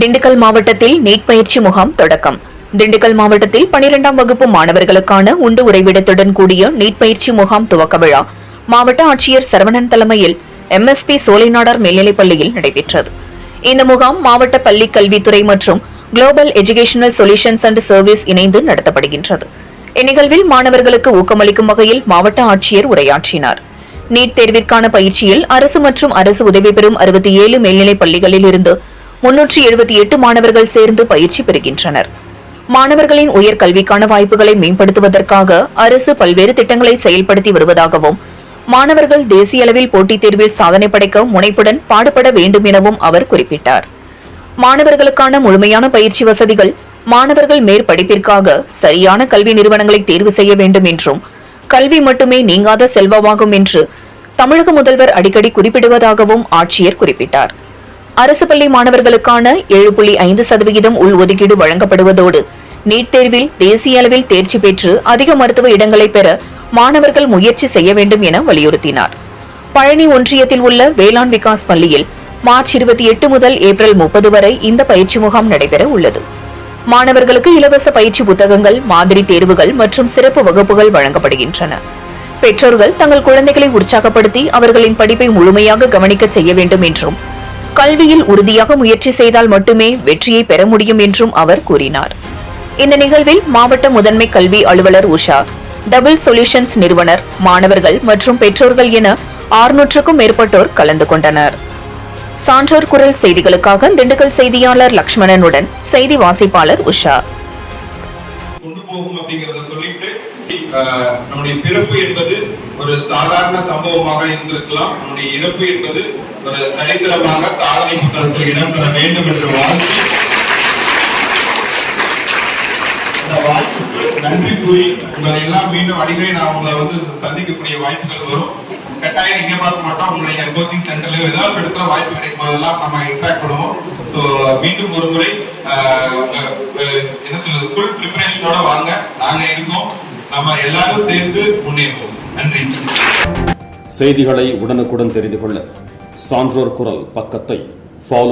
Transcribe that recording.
திண்டுக்கல் மாவட்டத்தில் நீட் பயிற்சி முகாம் தொடக்கம். திண்டுக்கல் மாவட்டத்தில் பனிரெண்டாம் வகுப்பு மாணவர்களுக்கான உண்டு உறைவிடத்துடன் கூடிய நீட் பயிற்சி முகாம் துவக்க விழா மாவட்ட ஆட்சியர் சரவணன் தலைமையில் எம்எஸ்பி சோலைநாடார் மேல்நிலைப் பள்ளியில் நடைபெற்றது. இந்த முகாம் மாவட்ட பள்ளி கல்வித்துறை மற்றும் global educational solutions and service இணைந்து நடத்தப்படுகின்றது. இந்நிகழ்வில் மாணவர்களுக்கு ஊக்கமளிக்கும் வகையில் மாவட்ட ஆட்சியர் உரையாற்றினார். நீட் தேர்விற்கான பயிற்சியில் அரசு மற்றும் அரசு உதவி பெறும் அறுபத்தி ஏழு மேல்நிலைப் பள்ளிகளில் இருந்து முன்னூற்றி எழுபத்தி எட்டு மாணவர்கள் சேர்ந்து பயிற்சி பெறுகின்றனர். மாணவர்களின் உயர்கல்விக்கான வாய்ப்புகளை மேம்படுத்துவதற்காக அரசு பல்வேறு திட்டங்களை செயல்படுத்தி வருவதாகவும் மாணவர்கள் தேசிய அளவில் போட்டித் தேர்வில் சாதனை படைக்க முனைப்புடன் பாடுபட வேண்டும் எனவும் அவர் குறிப்பிட்டார். மாணவர்களுக்கான முழுமையான பயிற்சி வசதிகள் மாணவர்கள் மேற்படிப்பிற்காக சரியான கல்வி நிறுவனங்களை தேர்வு செய்ய வேண்டும் என்றும் கல்வி மட்டுமே நீங்காத செல்வமாகும் என்று தமிழக முதல்வர் அடிக்கடி குறிப்பிடுவதாகவும் ஆட்சியர் குறிப்பிட்டார். அரசு பள்ளி மாணவர்களுக்கான ஏழு புள்ளி ஐந்து சதவிகிதம் உள்ஒதுக்கீடு வழங்கப்படுவதோடு நீட் தேர்வில் தேசிய அளவில் தேர்ச்சி பெற்று அதிக மருத்துவ இடங்களை பெற மாணவர்கள் முயற்சி செய்ய வேண்டும் என வலியுறுத்தினார். பழனி ஒன்றியத்தில் உள்ள வேளாண் விகாஸ் பள்ளியில் மார்ச் இருபத்தி எட்டு முதல் ஏப்ரல் முப்பது வரை இந்த பயிற்சி முகாம் நடைபெற உள்ளது. மாணவர்களுக்கு இலவச பயிற்சி புத்தகங்கள் மாதிரி தேர்வுகள் மற்றும் சிறப்பு வகுப்புகள் வழங்கப்படுகின்றன. பெற்றோர்கள் தங்கள் குழந்தைகளை உற்சாகப்படுத்தி அவர்களின் படிப்பை முழுமையாக கவனிக்க செய்ய வேண்டும் என்றும் கல்வியில் உறுதியாக முயற்சி செய்தால் மட்டுமே வெற்றியை பெற முடியும் என்றும் அவர் கூறினார். இந்த நிகழ்வில் மாவட்ட முதன்மை கல்வி அலுவலர் உஷா டபுள் சொல்யூஷன்ஸ் நிறுவனர் மாணவர்கள் மற்றும் பெற்றோர்கள் என ஆறுநூற்றுக்கும் மேற்பட்டோர் கலந்து கொண்டனர். சான்றோர் குரல் செய்திகளுக்காக திண்டுக்கல் செய்தியாளர் லக்ஷ்மணனுடன் செய்தி வாசிப்பாளர் உஷா. கொண்டு போகும் அப்படிங்கறத சொல்லிட்டு நம்முடைய பிறப்பு என்பது ஒரு சாதாரண சம்பவமாக இருந்திருக்கலாம். நம்முடைய இறப்பு என்பது ஒரு சரித்திரமாக சாதனை புத்தகத்தில் இடம்பெற வேண்டும் என்று வாழ்த்து இந்த வாய்ப்புக்கு நன்றி கூறி உங்களை எல்லாம் மீண்டும் அடிக்கடி நான் உங்களை வந்து சந்திக்கக்கூடிய வாய்ப்புகள் வரும். டைம் இங்கே பார்க்க மாட்டோம். உங்களுடைய கோச்சிங் சென்டர்ல ஏதாவது இடத்துல வாய்ப்பு கிடைக்கும் போதெல்லாம் நம்ம இன்ட்ராக்ட் பண்ணுவோம். ஸோ மீண்டும் ஒரு முறை அஹ், என்ன சொல்றது ஃபுல் ப்ரிப்பரேஷனோட வாங்க. நாங்க இருக்கோம். நம்ம எல்லாரும் சேர்ந்து முன்னேறுவோம். நன்றி. செய்திகளை உடனுக்குடன் தெரிந்து கொள்ள சான்றோர் குரல் பக்கத்தை